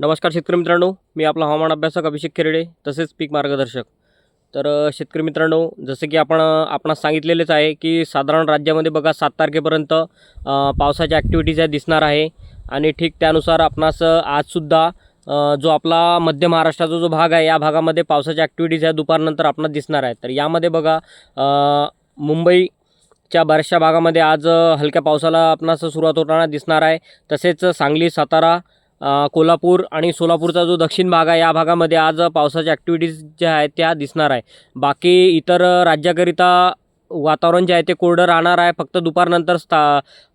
नमस्कार शेतकरी मित्रांनो मी आपला हवामान अभ्यासक अभिषेक खेरडे तसेच पीक मार्गदर्शक. तर शेतकरी मित्रांनो जसं की आपण आपणास सांगितलेलेच आहे की साधारण राज्यामध्ये बघा सात तारखेपर्यंत पावसाच्या ॲक्टिव्हिटीज आहे दिसणार आहे. आणि ठीक त्यानुसार आपणास आजसुद्धा जो आपला मध्य महाराष्ट्राचा जो भाग आहे या भागामध्ये पावसाच्या ॲक्टिव्हिटीज आहे दुपारनंतर आपणास दिसणार आहे तर यामध्ये बघा मुंबई मुंबईच्या बऱ्याचशा भागामध्ये आज हलक्या पावसाला आपणास सुरुवात होताना दिसणार आहे. तसेच सांगली सातारा कोल्हापूर आणि सोलापूरचा जो दक्षिण भाग आहे या भागामध्ये आज पावसाच्या ॲक्टिव्हिटीज ज्या आहेत त्या दिसणार आहे. बाकी इतर राज्याकरिता वातावरण जे आहे ते कोरडं राहणार आहे. फक्त दुपारनंतर स्था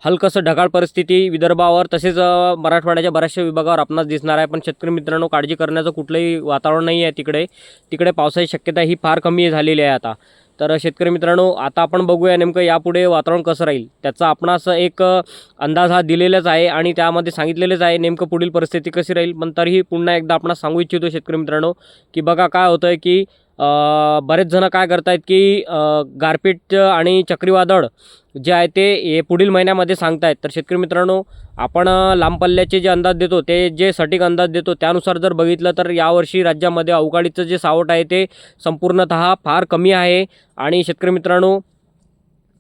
हलकंसं ढगाळ परिस्थिती विदर्भावर तसेच मराठवाड्याच्या बऱ्याचशा विभागावर आपणास दिसणार आहे. पण शेतकरी मित्रांनो काळजी करण्याचं कुठलंही वातावरण नाही आहे तिकडे. तिकडे पावसाची शक्यता ही फार कमी झालेली आहे आता. तर शेतकरी मित्रांनो आता आपण बघूया नेमकं यापुढे वातावरण कसं राहील. त्याचा आपणास एक अंदाज हा दिलेलाच आहे आणि त्यामध्ये सांगितलेलेच आहे नेमकं पुढील परिस्थिती कशी राहील. पण तरीही पुन्हा एकदा आपण सांगू इच्छितो शेतकरी मित्रांनो की बघा काय होतं आहे की बरेच जण काय करतायत की गारपीट आणि चक्रीवादळ जे आहे ते हे पुढील महिन्यामध्ये सांगतायत. तर शेतकरी मित्रांनो आपण लांब पल्ल्याचे जे अंदाज देतो ते जे सटीक अंदाज देतो त्यानुसार जर बघितलं तर यावर्षी राज्यामध्ये अवकाळीचं जे सावट आहे ते संपूर्णतः फार कमी आहे. आणि शेतकरी मित्रांनो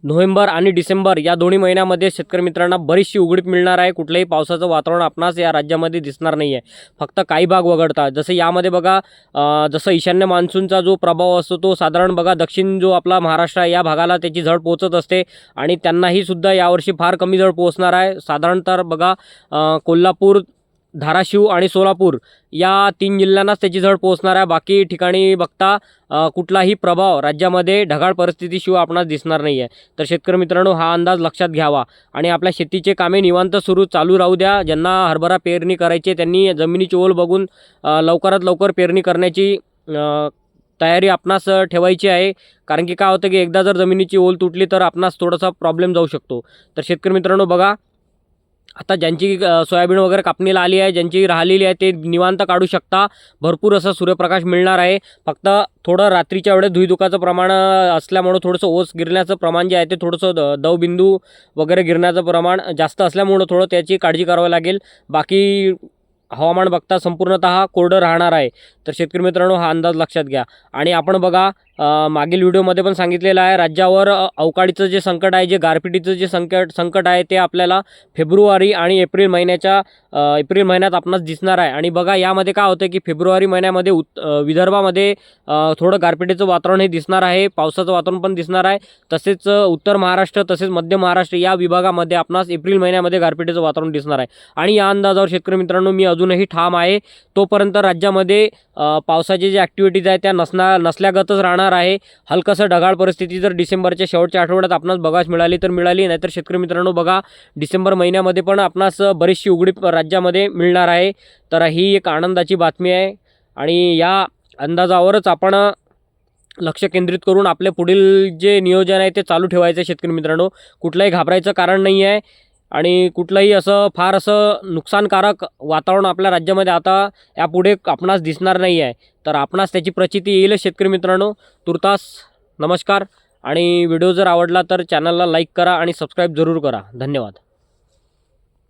नोव्हेंबर आणि डिसेंबर या दोन्ही महिन्यामध्ये शेतकरी मित्रांना बरीचशी उघडीप मिळणार आहे. कुठलंही पावसाचं वातावरण आपणास या राज्यामध्ये दिसणार नाही आहे फक्त काही भाग वगळता. जसं यामध्ये बघा जसं ईशान्य मान्सूनचा जो प्रभाव असतो तो साधारण बघा दक्षिण जो आपला महाराष्ट्र आहे या भागाला त्याची झड पोचत असते आणि त्यांनाही सुद्धा यावर्षी फार कमी झड पोचणार आहे. साधारणतः बघा कोल्हापूर धाराशिव आणि सोलापूर या तीन जिल्ह्यांनाच त्याची झड पोहोचणार आहे. बाकी ठिकाणी बघता कुठलाही प्रभाव राज्यामध्ये ढगाळ परिस्थितीशिवाय आपणास दिसणार नाही आहे तर शेतकरी मित्रांनो हा अंदाज लक्षात घ्यावा. आणि आपल्या शेतीचे कामे निवांत सुरू चालू राहू द्या. ज्यांना हरभरा पेरणी करायची आहे, त्यांनी जमिनीची ओल बघून लवकरात लवकर पेरणी करण्याची तयारी आपणास ठेवायची आहे. कारण की काय होतं की एकदा जर जमिनीची ओल तुटली तर आपणास थोडासा प्रॉब्लेम जाऊ शकतो. तर शेतकरी मित्रांनो बघा आता ज्यांची सोयाबीन वगैरे कापणीला आली आहे ज्यांची राहिलेली आहे ते निवांत काढू शकता. भरपूर असा सूर्यप्रकाश मिळणार आहे. फक्त थोडं रात्रीच्या वेळेस धुईधुकाचं प्रमाण असल्यामुळं थोडंसं ओस गिरण्याचं प्रमाण जे आहे ते थोडंसं द दवबिंदू वगैरे गिरण्याचं प्रमाण जास्त असल्यामुळं थोडं त्याची काळजी करावी लागेल. बाकी हवामान बघता संपूर्णतः कोरडं राहणार आहे. तर शेतकरी मित्रांनो हा अंदाज लक्षात घ्या. आणि आपण बघा मागील व्हिडिओमध्ये पण सांगितलेलं आहे राज्यावर अवकाळीचं जे संकट आहे जे गारपिटीचं जे संकट संकट आहे ते आपल्याला फेब्रुवारी आणि एप्रिल महिन्याच्या एप्रिल महिन्यात आपणास दिसणार आहे. आणि बघा यामध्ये काय होतं की फेब्रुवारी महिन्यामध्ये उत् विदर्भामध्ये थोडं गारपिटीचं वातावरण हे दिसणार आहे पावसाचं वातावरण पण दिसणार आहे. तसेच उत्तर महाराष्ट्र तसेच मध्य महाराष्ट्र या विभागामध्ये आपणास एप्रिल महिन्यामध्ये गारपिटीचं वातावरण दिसणार आहे. आणि या अंदाजावर शेतकरी मित्रांनो मी अजूनही ठाम आहे. तोपर्यंत राज्यामध्ये पावसाची जी ॲक्टिव्हिटीज आहे त्या नसणार नसल्यागतच राहणार आहे. हलकंसं ढगाळ परिस्थिती जर डिसेंबरच्या शेवटच्या आठवड्यात आपणास बघास मिळाली तर मिळाली नाहीतर शेतकरी मित्रांनो बघा डिसेंबर महिन्यामध्ये पण आपणास बरीचशी उघडी राज्यामध्ये मिळणार आहे. तर ही एक आनंदाची बातमी आहे आणि या अंदाजावरच आपण लक्ष केंद्रित करून आपले पुढील जे नियोजन आहे ते चालू ठेवायचं आहे शेतकरी मित्रांनो. कुठलंही घाबरायचं कारण नाही आहे आणि कुठलंही असं फार असं नुकसानकारक वातावरण आपल्या राज्यामध्ये आता यापुढे आपणास दिसणार नाही आहे तर आपणास त्याची प्रचिती येईलच शेतकरी मित्रांनो. तुर्तास नमस्कार आणि व्हिडिओ जर आवडला तर चॅनलला लाईक करा आणि सबस्क्राईब जरूर करा. धन्यवाद.